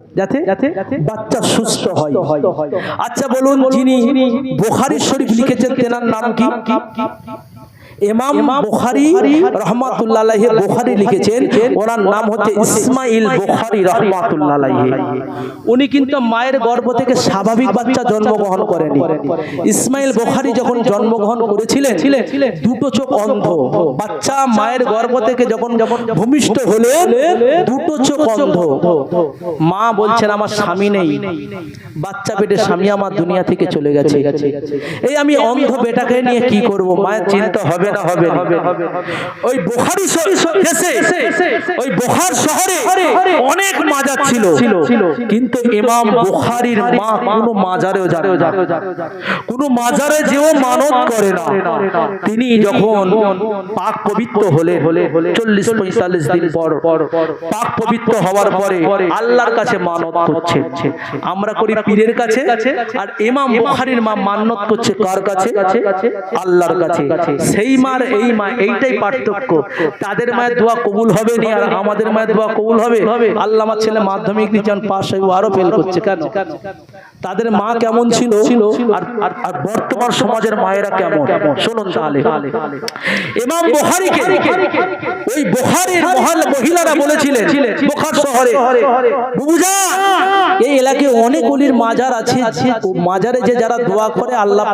যাতে যাতে বাচ্চা সুস্থ হয়। আচ্ছা বলুন যিনি বোখারি শরীফ লিখেছেন তেনার নাম কি? ইমাম বুখারী রহমাতুল্লাহ বুখারী লিখেছেন ওনার নাম হচ্ছে ইসমাইল বুখারী রহমাতুল্লাহ উনি কিন্তু মায়ের গর্ভ থেকে স্বাভাবিক বাচ্চা জন্মগ্রহণ করেনি। ইসমাইল বুখারী যখন জন্মগ্রহণ করেছিলেন দুটো চোখ অন্ধ। বাচ্চা মায়ের গর্ভ থেকে যখন যখন ভূমিষ্ঠ হলেন দুটো চোখ অন্ধ। মা বলছেন আমার স্বামী নেই। বাচ্চা পেটে স্বামী আমার দুনিয়া থেকে চলে গেছে। এই আমি অন্ধ বেটাকে নিয়ে কি করব? মায়ের চিন্তা হবে হবে ওই বুখারী দেশে ওই বুখার শহরে অনেক মাজার ছিল। কিন্তু ইমাম বুখারীর মা কোনো মাজারেও যাবে কোনো মাজারে যেও মানত করে না। তিনি যখন পাক পবিত্র হলে চল্লিশ পঁয়তাল্লিশ দিন পর পাক পবিত্র হওয়ার পরে আল্লাহর কাছে মানত করছে। আমরা করি পীরের কাছে। আর ইমাম বুখারীর মা মান্নত করছে কার কাছে। আল্লাহর কাছে। সেই মার, এই মা, এইটাই পার্থক্য। তাদের মায়ের দোয়া কবুল হবে না, আর আমাদের মায়ের দোয়া কবুল হবে। আল্লাহ ছেলে মাধ্যমিক দিচ্ছেন পাশ হয়ে আরও ফেল করছে, কেন? তাদের মা কেমন ছিল, আর বর্তমান সমাজের মায়েরা কেমন? শুনুন তাহলে। বুখারীকে, ওই বুখারীর মহল মহিলারা বলেছিলেন শহরে এই এলাকায় অনেক অলির মাজার আছে মাজারে যে যারা দোয়া করে, আল্লাহ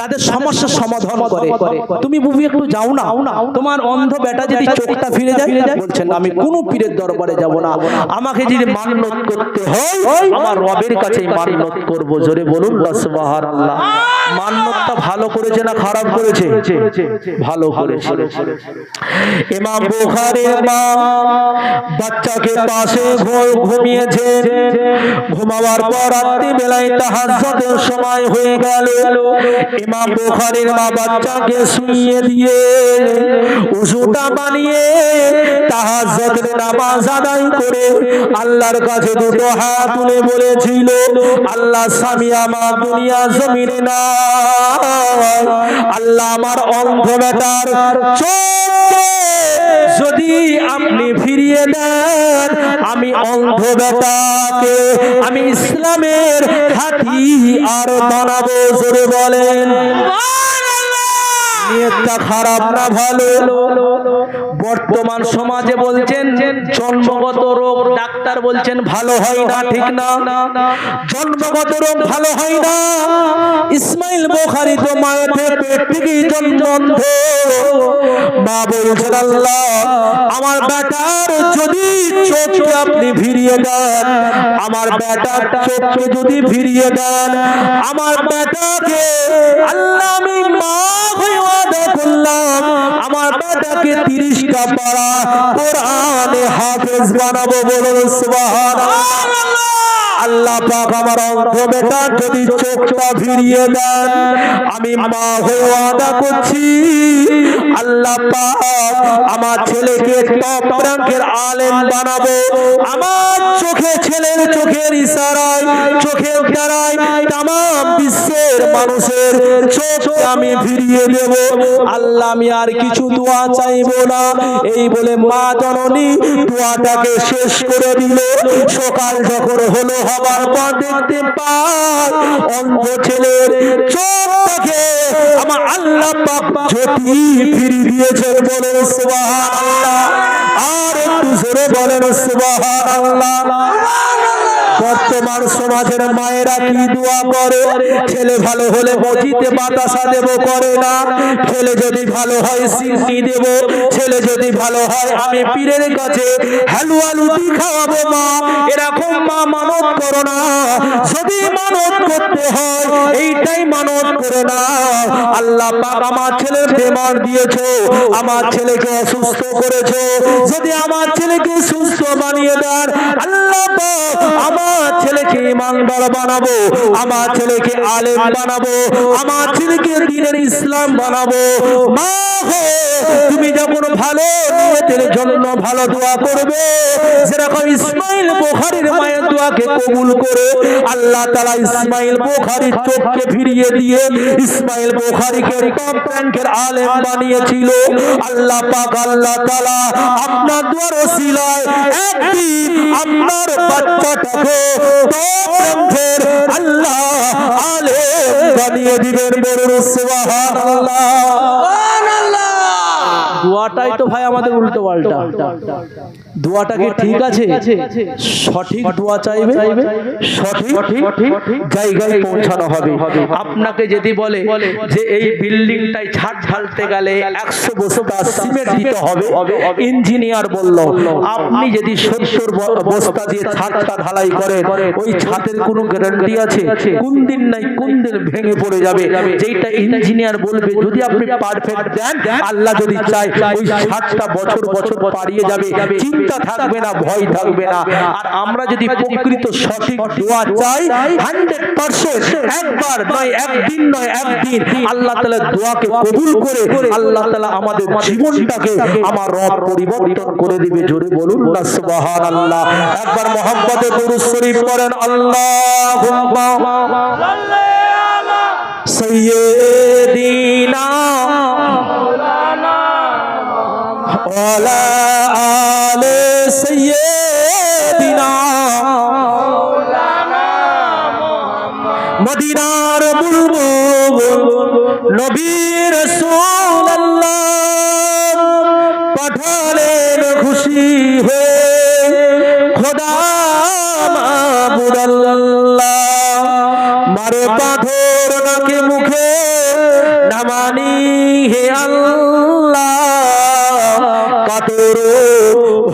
তাদের সমস্যার সমাধান করে। তুমি বুবি একটু যাও না। তোমার অন্ধ বেটা যদি চোখটা ফিরে যায় বলছেন আমি কোনো পীরের দরবারে যাব না। আমাকে যদি মান্যত করতে হয়, আমার রবের কাছে মান্যত করব। জোরে বলুন, সুবহানাল্লাহ। মান্যতটা ভালো করেছে না খারাপ করেছে? ভালো করেছে। ইমাম বুখারীর মা বাচ্চাকে পাশে ঘুমিয়েছে। ঘুমাবার পর রাত্রি বেলায় তাহাজ্জুদের সময় হয়ে গেল। ইমাম বুখারীর মা বাচ্চাকে শুইয়ে দিয়ে উজুটা বানিয়ে তাহাজ্জুদের নামাজ আদায় করে আল্লাহর কাছে দুটো হাত তুলে বলেছিল, আল্লাহ স্বামী, আমার দুনিয়া জমিনে না আল্লাহ আমার অন্ধ বেটার যদি আপনি ফিরিয়ে দেন, আমি অন্ধ বেটাকে আমি ইসলামের হাতি আর বানাবো, জোরে বলেন। নিয়তটা খারাপ না ভালো। বর্তমান সমাজে বলছেন, জন্মগত রোগ ডাক্তার বলছেন ভালো হয় না, ঠিক না। জন্মগত রোগ ভালো হয় না। ইসমাইল বোখারি তো পেট জন্ম আল্লাহ, আমার বেটার যদি চোখকে আপনি ফিরিয়ে দেন, আমার বেটার চোখকে যদি ভিড়িয়ে দেন, আমার বেটাকে আল্লাহ আমি মা হয়ে ওয়াদা করলাম। আমার বেটাকে তিরিশটা পারা কোরআনে হাফেজ বানাবো বলুন সুবহানাল্লাহ। আল্লাহ পাক আমার অন্ধ বেটা যদি চোখটা ফিরিয়ে দেন, আমি মা হয়ে ওয়াদা করছি, আল্লাহ পাক আমার ছেলেকে টপ র্যাঙ্কের আলেম বানাবো। আমার চোখে ছেলের চোখের ইশারায়, চোখের দ্বারায় তাম বিশ্বের মানুষের চোখ আমি ফিরিয়ে দেব। আল্লাহ, আমি আর কিছু দোয়া চাইব না। এই বলে মা জননী দোয়াটাকে শেষ করে দিল। সকাল যখন হলো হবার পর দেখতে পাই অন্ধ ছেলের চোখটাকে আমার আল্লাহ পাক জ্যোতি ফিরিয়ে দিয়েছে বলে সুবহানাল্লাহ। আর একটু জোরে বলেন সুবহানাল্লাহ। বর্তমান সমাজের মায়েরা কি দোয়া করে? ছেলে ভালো হলে মসজিদে বাতাসা দেব করে না? ছেলে যদি ভালো হয় সিন্নি দেব। ছেলে যদি ভালো হয় আমি পীরের কাছে হালুয়া লুচি খাওয়াবো মা। এরকম মা যদি মানত করতে হয় এইটাই মানত করো না। আল্লাহ পাক আমার ছেলের বেমার দিয়েছ, আমার ছেলেকে অসুস্থ করেছ। যদি আমার ছেলেকে সুস্থ বানিয়ে দেন, আল্লাহ পাক আমার ছেলেকে ইমানদার বানাবো, আমার ছেলেকে আলেম বানাবো, আমার ছেলেকে দিনের ইসলাম বানাবো। মা তুমি যখন ভালো নিয়তের জন্য ভালো দোয়া করবে যেরকম ইসমাইল বুখারীর মায়ের দোয়াকে কবুল করে আল্লাহ তাআলা ইসমাইল বুখারীর চোখকে ফিরিয়ে দিয়ে ইসমাইল বুখারীকে টপ র্যাঙ্কের আলেম বানিয়েছিল। আল্লাহ পাক আল্লাহ তাআলা আপনার দোয়ার ওসিলায় একদিন আপনার বাচ্চাটাকে টপ র্যাঙ্কের আল্লাহ আলেম বানিয়ে দিবেন বলুন সুবহানাল্লাহ। দোয়াটাই তো ভাই আমাদের উল্টো পাল্টা। দোয়াটা কি ঠিক আছে? সঠিক দোয়া চাইবে? সঠিক? জায়গায় পৌঁছানো হবে। আপনাকে যদি বলে যে এই বিল্ডিংটাই ছাদ ঢালতে গেলে একশো বস্তা সিমেন্ট দিতে হবে ইঞ্জিনিয়ার বলল আপনি যদি সত্তর বস্তা দিয়ে ছাদটা ঢালাই করেন ওই ছাদের কোনো গ্যারান্টি আছে? কোন দিন নাই কোন দিন ভেঙে পড়ে যাবে? যেটা ইঞ্জিনিয়ার বলবে যদি আপনি পারফেক্ট দেন আল্লাহ যদি চায় ওই সাতটা বছর বছর পারিয়ে যাবে। চিন্তা থাকবে না, ভয় থাকবে না। আর আমরা যদি প্রকৃত সঠিক দোয়া চাই হান্ড্রেড পার্সেন্ট একবার নয়, একদিন নয়, একদিন আল্লাহ তালা দোয়াকে কবুল করে আল্লাহ তালা আমাদের জীবনটাকে আমার রব পরিবর্তন করে দিবে। জোরে বলুন সুবাহান আল্লাহ একবার মোহাম্মদে দুরুদ শরীফ করেন আল্লাহ সৈয়দিনা ওয়ালা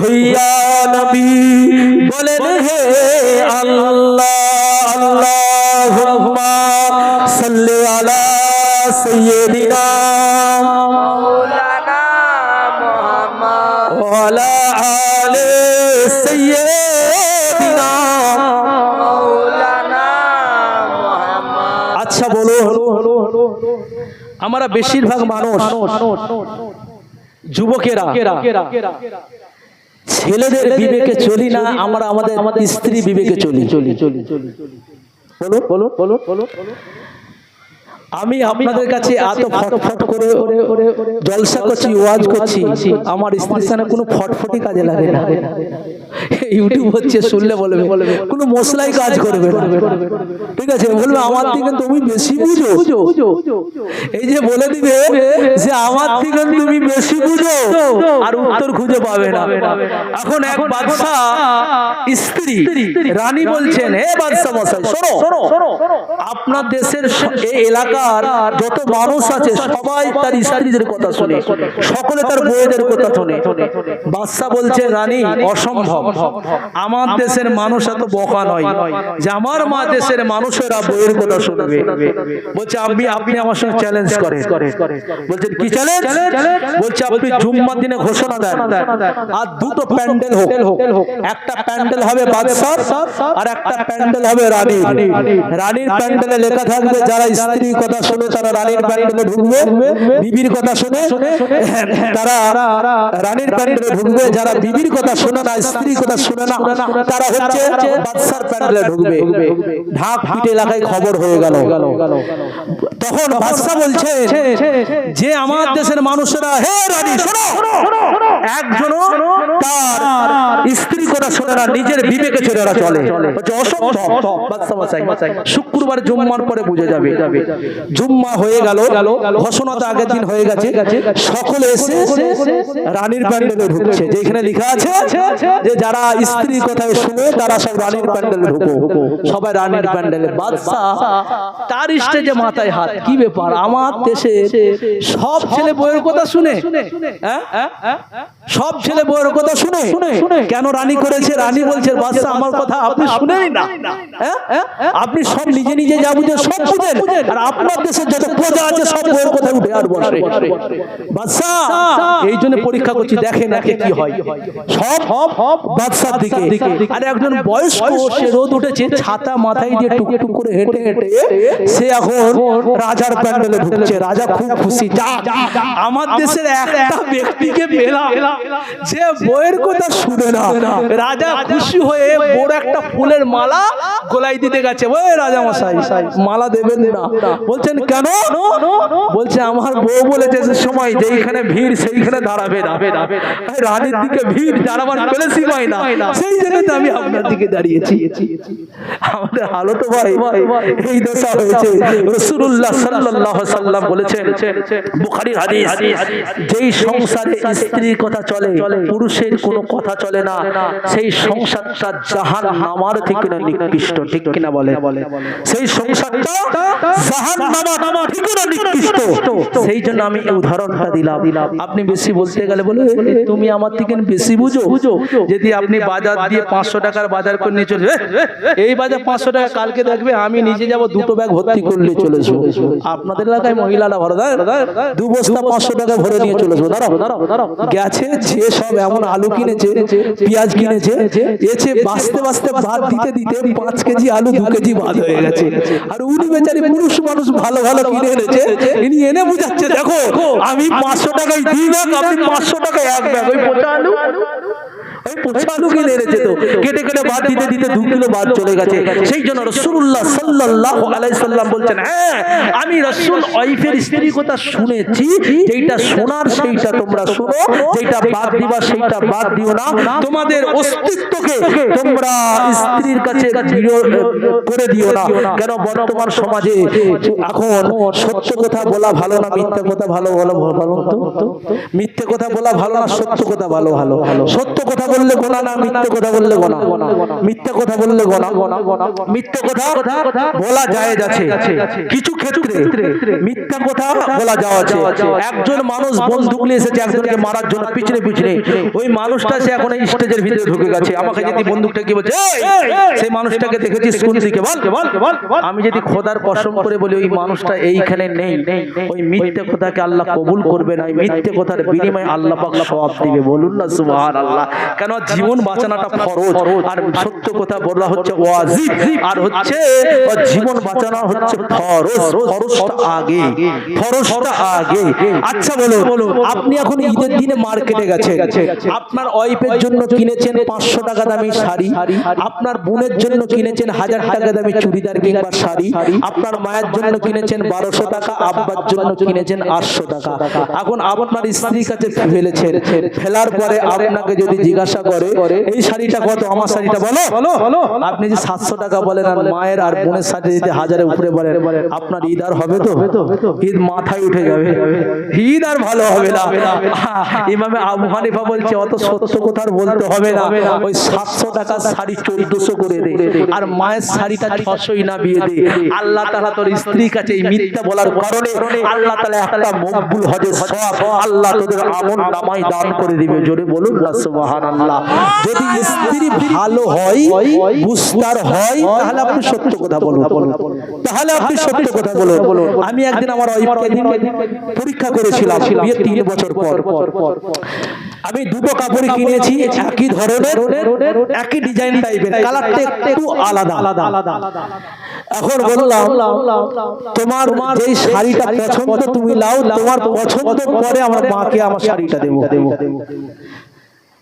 হইয়া নবী বলেন হে আল্লাহ আল্লাহুম্মা সাল্লি আলা সাইয়্যিদিনা ওয়ালা আলি সাইয়্যিদিনা আচ্ছা বলো আমরা বেশিরভাগ মানুষ যুবকেরা, ছেলেদের বিবেকে চলি না, আমরা আমাদের আমাদের স্ত্রী বিবেকে চলি। চলি চলি চলি বলো বলো বলো বলো। আমি আপনাদের কাছে এত ফটফট করে জলসা করছি, ওয়াজ করছি, আমার স্ত্রীর সামনে কোনো ফটফটি কাজে লাগে না। ইউটিউব হচ্ছে শুনলে বলবে। কোনো মশলাই কাজ করবে না। ঠিক আছে বলবে আমার থেকে তুমি বেশি বুঝো। এই যে বলে দিবে যে আমার থেকে তুমি বেশি বুঝো। আর উত্তর খুঁজে পাবে না। এখন এক বাদশা স্ত্রী রানী বলছেন হে বাদশা মশাই শোনো আপনার দেশের এই এলাকার যত মানুষ আছে সবাই তার স্ত্রীদের কথা শুনে সকলে তার বউদের কথা শুনে। বাদশা বলছে রানী অসম্ভব। আমার দেশের মানুষ এত বোকা নয়। যে আমার মা দেশের মানুষেরা বইয়ের কথা শুনবে। বলছে আপনি আপনি আমার সঙ্গে চ্যালেঞ্জ করেন। বলছেন কি চ্যালেঞ্জ বলছে আপনি জুম্মার দিনে ঘোষণা দেন। আর দুটো প্যান্ডেল হোক। একটা প্যান্ডেল হবে বাদশাহ আর একটা প্যান্ডেল হবে রানী। রানীর প্যান্ডেলে লেখা থাকবে যারা স্ত্রীর কথা শুনে তারা রানীর প্যান্ডেলে ঢুকবে। বিবির কথা শুনে তারা রানীর প্যান্ডেলে ঢুকবে যারা বিবির কথা শুনে না স্ত্রীর কথা শুনে না তারা হচ্ছে বাদশার প্যান্ডেলে ঢুকবে। ঢাক পিটে এলাকায় খবর হয়ে গেল। তখন বাদশা বলছে যে আমার দেশের মানুষেরা হে রানী শোনো একজন তার স্ত্রী কথা শোনে না নিজের বিবেকে ছেড়ে ওরা চলে। শুক্রবার জুম্মার পরে বুঝে যাবে। জুম্মা হয়ে গেল ঘোষণা তো আগের দিন হয়ে গেছে। সকলে এসে রানীর প্যান্ডেলে ঢুকছে। যেখানে লেখা আছে যে যারা স্ত্রীর কথা শুনে, তারা সব রানীর প্যান্ডেলে ঢুকো সবাই রানীর প্যান্ডেলে বাদশা তার স্টেজে মাথায় হাত, কি ব্যাপার? আমার দেশে সব ছেলে বইয়ের কথা শুনে হ্যাঁ? সব ছেলে বইয়ের কথা শুনে, কেন রানী করেছে? রানী বলছে বাদশা আমার কথা আপনি শুনেই না। হ্যাঁ? আপনি সব নিজে নিজে যা বুঝে সব বুঝেন। আর আপনার দেশের যত প্রজা আছে, সব বইয়ের কথা উঠে আর বসে। বাদশাহ, এই জন্য পরীক্ষা করছি, দেখেন একে কি হয়। সব বাদশার দিকে। আর একজন বয়স্ক সে রোদ উঠেছে ছাতা মাথায় দিয়ে টুক টুক করে হেঁটে হেঁটে সে এখন রাজার প্যান্ডেলে ঢুকছে। রাজা খুব খুশি। যা আমার দেশের একটা ব্যক্তিকে পেলাম যে বইয়ের কথা শুনে না। রাজা খুশি হয়ে বড় একটা ফুলের মালা গোলাই দিতে গেছে। ওই রাজা মশাই মালা দেবেন না। বলছেন কেন? বলছে আমার বউ বলেছে যে সময় যেইখানে ভিড় সেইখানে দাঁড়াবে না। রানীর দিকে ভিড় দাঁড়াবার পেলে না। সেই জন্য তো আমি আপনার দিকে দাঁড়িয়েছি। আমাদের হালত ভাই এই দশা হয়েছে। সাল্লাম বলেছেন বুখারির হাদিস যেই সংসারে স্ত্রীর কথা চলে পুরুষের কোনো কথা চলে না। সেই সংসারটা জাহান নামার থেকে না নিকৃষ্ট ঠিক কিনা বলে? সেই সংসারটা জাহান নামার থেকে না নিকৃষ্ট। সেই জন্য আমি উদাহরণটা দিলাম। আপনি বেশি বলতে গেলে বলে তুমি আমার থেকে বেশি বুঝো। যদি আপনি বাজার দিয়ে পাঁচশো টাকার বাজার করে নিয়ে চলে "এ, এই বাজার পাঁচশো টাকা কালকে দেখবে আমি নিজে যাব দুটো ব্যাগ ভর্তি করলে চলে আসব আপনাদের এলাকায় মহিলারা ভরে দু বস্তা পাঁচশো টাকা ভরে নিয়ে চলে আসব দাঁড়াও। গেছে যে সব এমন আলু কিনেছে পেঁয়াজ কিনেছে এছে বাঁচতে বাঁচতে ভাত দিতে দিতে পাঁচ কেজি আলু দু কেজি ভাত হয়ে গেছে। আর উনি বেচারি পুরুষ মানুষ ভালো ভালো কিনে এনেছে ইনি এনে বুঝাচ্ছে দেখো আমি পাঁচশো টাকায় দুই ব্যাগ আপনি পাঁচশো টাকায় এক ব্যাগ। ওই পচা আলু? হ্যাঁ তোমাদের অস্তিত্বকে তোমরা স্ত্রীর কাছে করে দিও না। কেন? বর্তমান সমাজে এখন সত্য কথা বলা ভালো না, মিথ্যা কথা ভালো ভালো তো। মিথ্যে কথা বলা ভালো না, সত্য কথা ভালো ভালো। সত্য কথা বললে গোনা না, মিথ্যে কথা বললে গোনা? মিথ্যে কথা বললে গোনা? মিথ্যে কথা বলা যায় যাচ্ছে। কিছু ক্ষেত্রে মিথ্যা কথা বলা যাওয়া আছে একজন মানুষ বন্দুক নিয়ে এসেছে, একজনকে মারার জন্য পিছনে পিছনে। ওই মানুষটা সে এখন এই স্টেজের ভিতরে ঢুকে গেছে। আমাকে যদি বন্দুকটা কি বলছে সেই মানুষটাকে দেখেছিস কোন দিকে? বল। আমি যদি খোদার কসম করে বলি, ওই মানুষটা এইখানে নেই। ওই মিথ্যে কথাকে আল্লাহ কবুল করবে না। ওই মিথ্যে কথার বিনিময়ে আল্লাহ পাক সব দিবে। বলুন না সুবহান আল্লাহ কেন জীবন বাঁচানোটা ফরজ। আর সত্য কথা বলা হচ্ছে ওয়াজিব। আর হচ্ছে জীবন বাঁচানো হচ্ছে ফরজ। ফরজটা আগে। ফরজটা আগে। আচ্ছা বলো আপনি এখন ঈদের দিনে মার্কেটে গেছে আপনার ওয়াইফের জন্য কিনেছেন পাঁচশো টাকা দামি শাড়ি। আপনার বোনের জন্য কিনেছেন হাজার টাকা দামি চুড়িদার কিংবা শাড়ি। আপনার মায়ের জন্য কিনেছেন বারোশো টাকা আব্বার জন্য কিনেছেন আটশো টাকা। এখন আপনার স্ত্রীর কাছে ফেলেছেন। ফেলার পরে আপনাকে যদি জিজ্ঞাসা করে এই শাড়িটা কত? আমার শাড়িটা বলো। বলো। আপনি যে সাতশো টাকা বলেন আর মায়ের আর বোনের সাথে যদি হাজারের উপরে বলেন আপনার ঈদ আর হবে তো? ঈদ মাথায় উঠে যাবে। ঈদ আর ভালো হবে না। ইমামে আবু হানিফা বলছে অত সত্য কথা বলতে হবে না। ওই সাতশো টাকার শাড়ি চোদ্দশো করে দে। আর মায়ের শাড়িটা ছশোই না বিয়ে দে। আল্লাহ তালা তোর স্ত্রীর কাছে এই মিথ্যা বলার কারণে আল্লাহ তালা একটা মকবুল হজের সব আল্লাহ তোদের আমল নামাই দান করে দিবে। জোরে বলুন না সুবহান আল্লাহ যদি স্ত্রী ভালো হয় বুস্তার হয় তাহলে আপনি সত্য কথা বলুন। তাহলে আপনি সত্য কথা বলুন। আমি একদিন আমার পরীক্ষা করেছিলাম বিয়ে তিন বছর পর। আমি দুটো কাপড় কিনেছি একই ধরনের একই ডিজাইন টাইপের কালারটা একটু আলাদা। আলাদা এখন বললাম তোমার যেই শাড়িটা পছন্দ তুমি লাও তোমার পছন্দ পরে আমার মাকে আমার শাড়িটা দেবো। দেবো।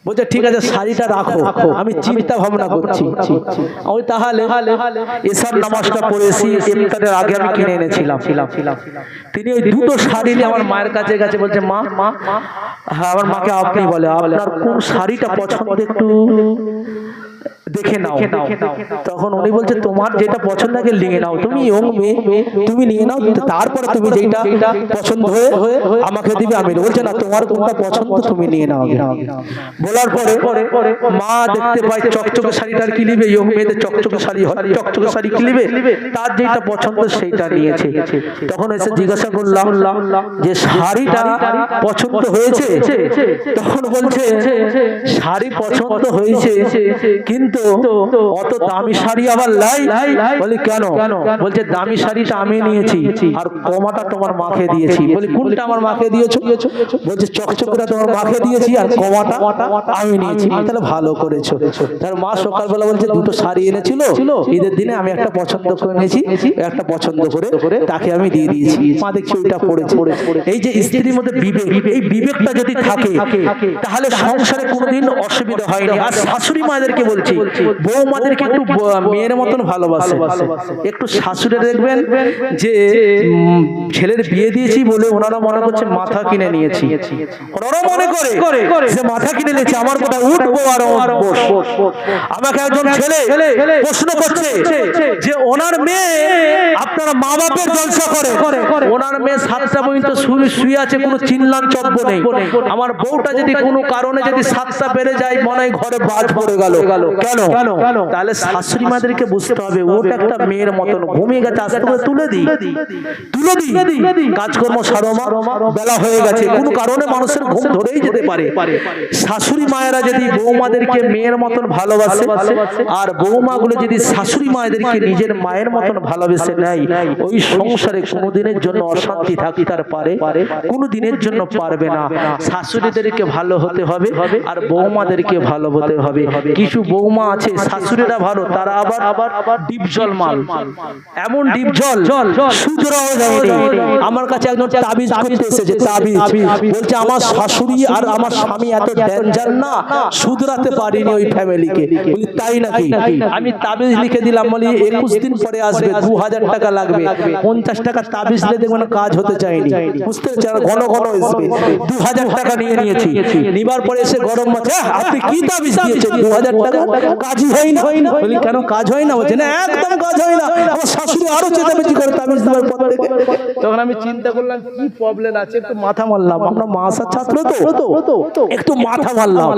বলছে ঠিক আছে শাড়িটা রাখো। আমি চিন্তা ভাবনা করছি। আমি তাহলে এসব নামাজটা পড়েছি ইফতারের আগে আমি কিনে এনেছিলাম। তিনি ওই দুটো শাড়ি নিয়ে আমার মায়ের কাছে গেছে বলছে মা মা হ্যাঁ আমার মাকে আপনি বলে আপনার কোন শাড়িটা পছন্দ একটু? দেখে নাও। তখন উনি বলছে তোমার যেটা পছন্দ আগে নিয়ে নাও। তুমি ইয়ং মেয়ে তুমি নিয়ে নাও তারপরে তুমি যেটা পছন্দ হয়ে আমাকে দিবে আমি বলছে না তোমার কোনটা পছন্দ তুমি নিয়ে নাও বলার পরে মা দেখতে পাই চকচকে শাড়িটা আর কি নিবে ইয়ং মেয়েদের চকচকে শাড়ি হয় চকচকে শাড়ি কি নিবে তার যেটা পছন্দ সেইটা নিয়েছে। তখন এসে জিজ্ঞাসা করলাম যে শাড়িটা পছন্দ হয়েছে? তখন বলছে শাড়ি পছন্দ হয়েছে কিন্তু অত দামি শাড়ি আবার লাই? বলি, কেন? বলছে, দামি শাড়িটা আমি নিয়েছি আর কমাটা তোমার মাকে দিয়েছি। বলি, কোনটা আমার মাকে বলছে চকচকটা তোমার মাকে দিয়েছি আর কমাটা আমি নিয়েছি। তাহলে ভালো করেছ। তার মা সকালবেলা বলছে, দুটো শাড়ি এনেছিল, ঈদের দিনে আমি একটা পছন্দ করে নিয়েছি একটা পছন্দ করে তাকে আমি দিয়ে দিয়েছি। মা দেখছি, ওইটা পড়েছে। এই যে স্ত্রীর মধ্যে বিবেক, এই বিবেকটা যদি থাকে, তাহলে সংসারে কোনোদিন অসুবিধা হয়নি। আর শাশুড়ি মাদেরকে বলছি মেয়ের মতন ভালোবাসে। একটু শাশুড়ে দেখবেন যে ছেলের বিয়ে দিয়েছি বলে ওনারা মনে করছে মাথা কিনে নিয়েছি। ওনারা মনে করে যে মাথা কিনে নিয়েছে আমার কথা উঠবো আর আমাকে একজন ছেলে প্রশ্ন করছে যে ওনার মেয়ে আপনার মা বাপের জলসা করে। ওনার মেয়ে সাতটা পর্যন্ত শুয়ে শুয়ে আছে কোনো চিল্লান চব্য নেই। আমার বউটা যদি কোনো কারণে যদি সাতটা বেড়ে যায় মনে হয় ঘরে বাজ পড়ে গেল। কেন? তাহলে শাশুড়ি মাদেরকে বুঝতে হবে ওটা একটা মেয়ের মতন। ঘুমিয়ে গেছে আস্তে করে তুলে দিই। তুলে দিই। কাজকর্ম সারো মা। বেলা হয়ে গেছে। কোনো কারণে মানুষের ঘুম ধরেই যেতে পারে। শাশুড়ি মায়েরা যদি বৌমাদেরকে মেয়ের মতন ভালোবাসে আর বৌমাগুলো যদি শাশুড়ি মায়েদেরকে নিজের মায়ের মতন ভালোবেসে নেয় ওই সংসারে কোনোদিনের জন্য অশান্তি থাকতে আর পারে। কোনো দিনের জন্য পারবে না। শাশুড়িদেরকে ভালো হতে হবে আর বৌমাদেরকে ভালো হতে হবে। কিছু বৌমা আছে শাশুড়িরা ভালো তারা আবার আবার ডিপ জল মাল। এমন ডিপ জল সুতরাও যায়নি আমার কাছে একজন তাবিজ করতে এসেছে তাবিজ। বলছে আমার শাশুড়ি আর আমার স্বামী এত ডেঞ্জার না শুধরাতে পারিনি ওই ফ্যামিলিকে। বলি তাই নাকি? আমি তাবিজ লিখে দিলাম বলি একুশ দিন পরে আসবে দু হাজার টাকা লাগবে। পঞ্চাশ টাকা তাবিজ দিলে দেখবেন কাজ হতে চাইনি বুঝতে আর ঘন ঘন আসবে দু হাজার টাকা নিয়ে নিয়েছি। নিবার পরে এসে গরম মাছে "আহ, আপনি কি তাবিজ দিয়েছেন? দু হাজার টাকা? কাজই হয় না? বলি কেন কাজ হয় না? বলছে না একদম কাজ হয় না। আমার শাশুড়ি আরও চেতামেচি করে তাবিজ দেওয়ার পর থেকে। তখন আমি চিন্তা করলাম কি প্রবলেম আছে? একটু মাথা মারলাম। আমরা মাসার ছাত্র তো। একটু মাথা মারলাম।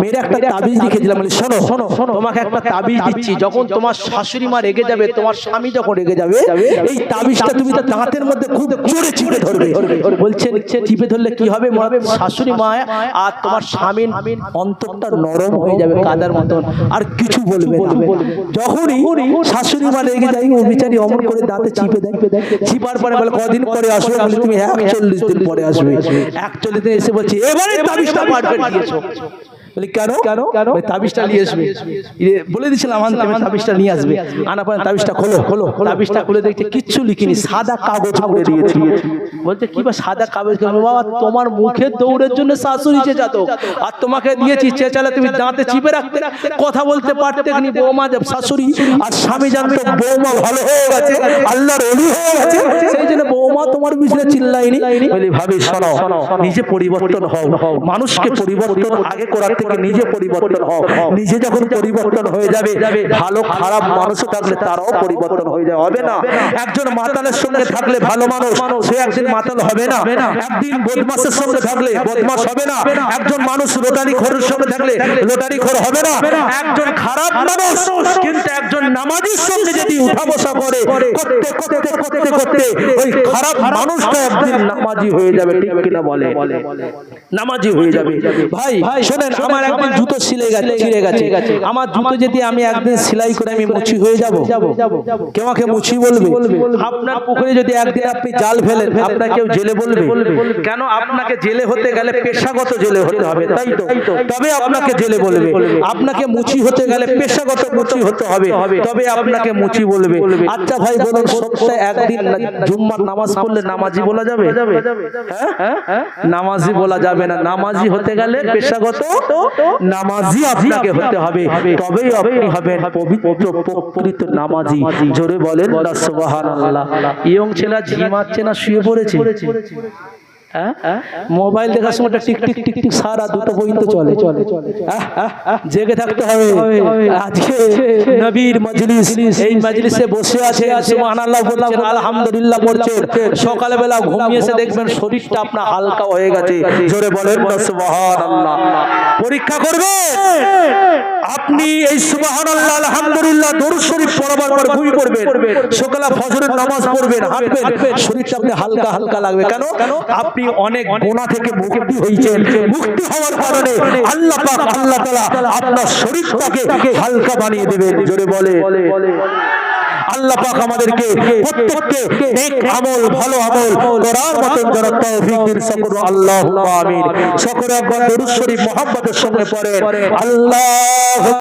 মেয়ের একটা তাবিজ লিখে দিলাম বলি শোনো শোনো শোনো তোমাকে একটা তাবিজ দিচ্ছি। যখন তোমার শাশুড়ি মা রেগে যাবে তোমার স্বামী যখন রেগে যাবে এই তাবিজটা তুমি তার দাঁতের মধ্যে খুব জোরে চিপে ধরবে। বলছেন চিপে ধরলে কি হবে? মনে হবে? শাশুড়ি মা আর তোমার স্বামীর অন্তরটা নরম হয়ে যাবে কাদার মতন। আর কিছু বলবে না। যখনই শাশুড়ি মা রেগে যায় ও বিচারি অমর করে দাঁতে চিপে দেয়। চিপার পরে বলে কদিন পরে আসবে? বলে তুমি একচল্লিশ দিন পরে আসবে। একচল্লিশ দিন এসে বলছি এবারে তাবিজটা পারফেক্ট দিয়েছ। বলি কেন? কেন? কেন তাবিজটা নিয়ে আসবে। বলে দিয়েছিলাম আনতে আমি তাবিজটা নিয়ে আসবে। আনা পরে তাবিজটা খোলো খোলো তাবিজটা খুলে দেখছে কিচ্ছু লিখিনি সাদা কাগজ মুড়ে দিয়েছি। বলছে কি বা সাদা কাগজ বাবা তোমার মুখের দৌড়ের জন্য শাশুড়ি চেঁচাতো আর তোমাকে দিয়েছি চেঁচালে তুমি দাঁতে চিপে রাখতে কথা বলতে পারতে বৌমা যে শাশুড়ি আর স্বামী জানতো বৌমা ভালো হয়ে গেছে আল্লাহর অলি হয়ে গেছে। সেই জন্য বৌমা তোমার বিষয়ে চিল্লাইনি বলি ভাবি শোনো নিজে পরিবর্তন হও মানুষকে পরিবর্তন আগে করার থেকে নিজে পরিবর্তন হও। নিজে যখন পরিবর্তন হয়ে যাবে, ভালো, খারাপ মানুষ থাকলে তারাও পরিবর্তন হয়ে যাবে হবে না? একজন মাতালের সঙ্গে থাকলে ভালো মানুষ, সে একদিন মাতাল হবে না। একদিন বদমাসের সঙ্গে থাকলে বদমাস হবে না। একজন মানুষ লোটারি খোরের সঙ্গে থাকলে লোটারি খোর হবে না। একজন খারাপ মানুষ, কিন্তু একজন নামাজির সঙ্গে যদি উঠা বসা করে, করতে করতে করতে করতে, ওই খারাপ মানুষটা একদিন নামাজি হয়ে যাবে। ঠিক কিনা বলে? নামাজি হয়ে যাবে। ভাই, শোনেন আমার একদিন জুতো সিলে গেছে ছিঁড়ে গেছে। আমার জুতো যদি আমি একদিন সেলাই করে আমি মুচি হয়ে যাব। কেউ আমাকে মুচি বলবে? আপনার পুকুরে যদি একদিন আপনি জাল ফেলেন আপনার কেউ জেলে বলবে। কেন আপনাকে জেলে হতে গেলে পেশাগত জেলে হতে হবে তাই তো? তবে আপনাকে জেলে বলবে। আপনাকে মুচি হতে গেলে পেশাগত মুচি হতে হবে। তবে আপনাকে মুচি বলবে। আচ্ছা ভাই বলুন সপ্তাহে একদিন জুম্মার নামাজ পড়লে নামাজি বলা যাবে? হ্যাঁ? নামাজি বলা যাবে না। নামাজি হতে গেলে পেশাগত নামাজি আপনাকে হতে হবে। তবেই আপনি হবেন পবিত্র প্রকৃত নামাজি। জোরে বলেন ইয়ং ছেলে ঝিমাচ্ছে না শুয়ে পড়েছে? মোবাইল দেখার সময় টিক টিক টিক টিক, সারা দুটো পর্যন্ত চলে চলে। জেগে থাকতে হবে। আজকে নবীর মজলিস, এই মজলিসে বসে আছে সুবহানাল্লাহ বলছেন আলহামদুলিল্লাহ পড়ছেন সকালে বেলা ঘুমিয়ে এসে দেখবেন শরীরটা আপনার হালকা হয়ে গেছে। জোরে বলেন সুবহানাল্লাহ। পরীক্ষা করবে? আপনি এই সুবহানাল্লাহ, আলহামদুলিল্লাহ, দরুদ শরীফ পড়বার পর ঘুমিয়ে পড়বেন সকালে ফজরের নামাজ পড়বেন, হাঁটবেন। শরীরটা আপনি হালকা হালকা লাগবে। কেন? আপনি আপনি অনেক গোনা থেকে মুক্তি হয়েছেন। মুক্তি হওয়ার কারণে আল্লাহ পাক আল্লাহ তাআলা আপনার শরীরটাকে হালকা বানিয়ে দেবেন। জোরে বলে। আল্লাহ পাক আমাদেরকে প্রত্যেককে নেক আমল, ভালো আমল করার মতন যেন তৌফিক দিন। সকল আল্লাহুম্মা আমিন। সকলে একবার দরুদ শরীফ মুহাম্মদের সঙ্গে পড়েন। আল্লাহ